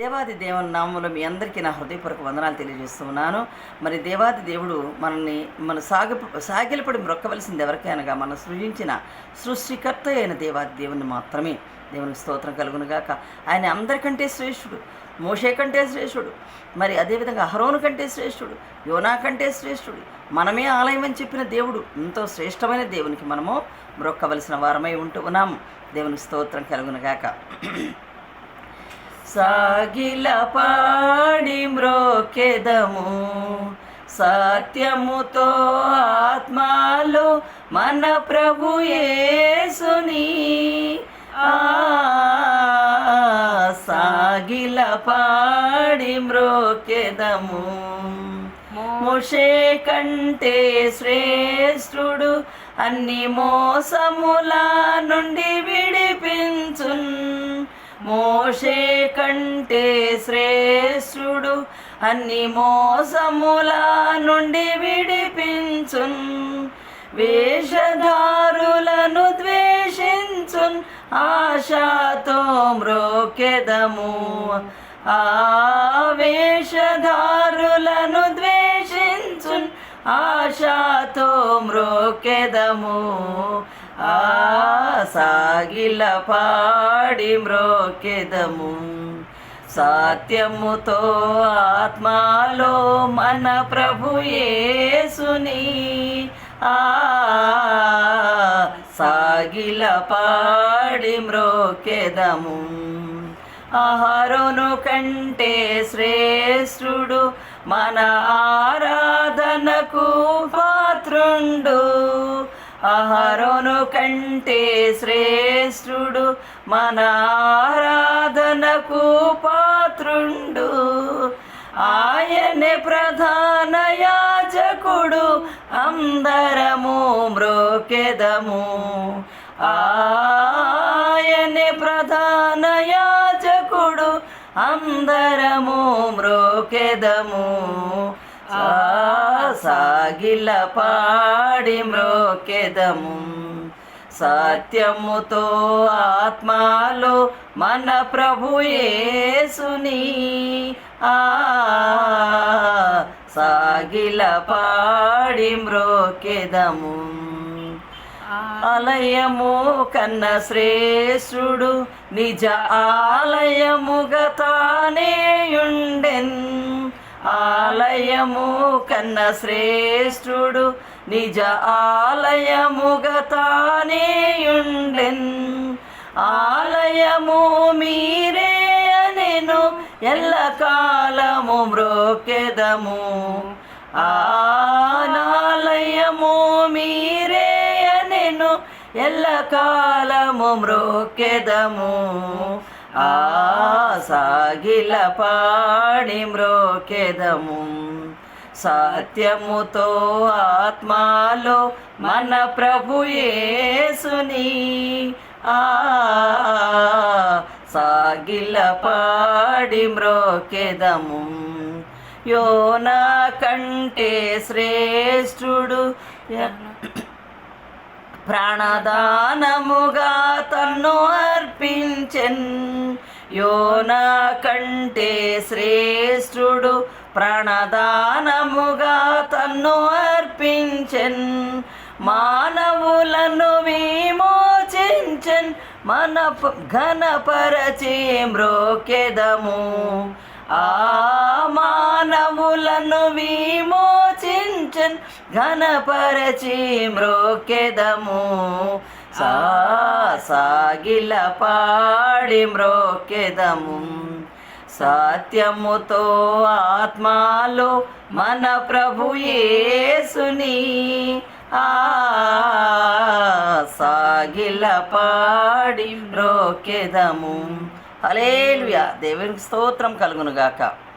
దేవాది దేవుని నామంలో మీ అందరికీ నా హృదయపూర్వక వందనాలు తెలియజేస్తున్నాను మరి దేవాది దేవుడు మనల్ని మన సాగి సాగిలపడి మ్రొక్కవలసింది ఎవరికైనా మన సృజించిన సృష్టికర్త అయిన దేవాది దేవుని మాత్రమే. దేవునికి స్తోత్రం కలుగునుగాక ఆయన అందరికంటే శ్రేష్ఠుడు మోషే కంటే శ్రేష్ఠుడు మరి అదేవిధంగా అహరోను కంటే శ్రేష్ఠుడు యోనా కంటే శ్రేష్ఠుడు మనమే ఆలయం అని చెప్పిన దేవుడు ఎంతో శ్రేష్టమైన దేవునికి మనము మ్రొక్కవలసిన వారమై ఉంటూ ఉన్నాము. దేవునికి స్తోత్రం కలుగునుగాక సాగిల పాడి మ్రోకెదము. సత్యముతో ఆత్మాలో మన ప్రభు యేసుని. ఆ సాగిల పాడి మ్రోకెదము. మోషే కంటే శ్రేష్ఠుడు అన్ని మోసముల నుండి విడిపించున్. మోషే కంటే శ్రేష్ఠుడు అన్ని మోసముల నుండి విడిపించున్. వేషధారులను ద్వేషించున్. ఆశాతో మ్రోకెదము. ఆ వేషధారులను ద్వేషించున్. ఆశాతో మ్రోకెదము. ఆ సాగిల పాడి మ్రోకెదము. సత్యముతో ఆత్మాలో మన ప్రభు యేసుని. ఆ సాగిల పాడి మ్రోకెదము. ఆహారోను కంటే శ్రేష్ఠుడు మన ఆరాధనకు పాత్రుండు. ఆహారోను కంటే శ్రేష్ఠుడు మన ఆరాధనకు పాత్రుండు. ఆయనే ప్రధాన యాజకుడు అందరము మ్రోకెదము. ఆయనే ప్రధాన యాజకుడు అందరము మ్రోకెదము. సాగిల పాడి మ్రోకెదము. సత్యముతో ఆత్మాలో మన ప్రభుయేసుని ఆ సాగిల పాడి మ్రోకెదము. ఆలయము కన్న శ్రేష్ఠుడు నిజ ఆలయముగా తానేయుండెన్ ఆలయము కన్న శ్రేష్ఠుడు నిజ ఆలయముగతానేయుండెన్ ఆలయము మీరే అనెను ఎల్ల కాలము మ్రోకెదము. ఆనాలయము మీరే అనెను ఎల్ల కాలము మ్రోకెదము. సాగిల పాడి మ్రోకెదము. సత్యముతో ఆత్మాలో మన ప్రభు యేసుని. ఆ సాగిల పాడి మ్రోకెదము. యోనా కంటే శ్రేష్ఠుడు ప్రాణదానముగా తన్ను అర్పించెన్. యోనా కంటే శ్రేష్ఠుడు ప్రణదానముగా తన్ను అర్పించెన్. మానవులను విమోచించెన్. మన ఘనపరచి మ్రోకెదము. ఆ మానవులను విమోచించెన్. ఘనపరచి మ్రోకెదము. సాగిల పాడి మ్రోకెదము. సత్యముతో ఆత్మాలో మన ప్రభు యేసుని. ఆ సాగిల పాడి మ్రోకెదము. అలేలుయా దేవునికి స్తోత్రం కలుగునుగాక.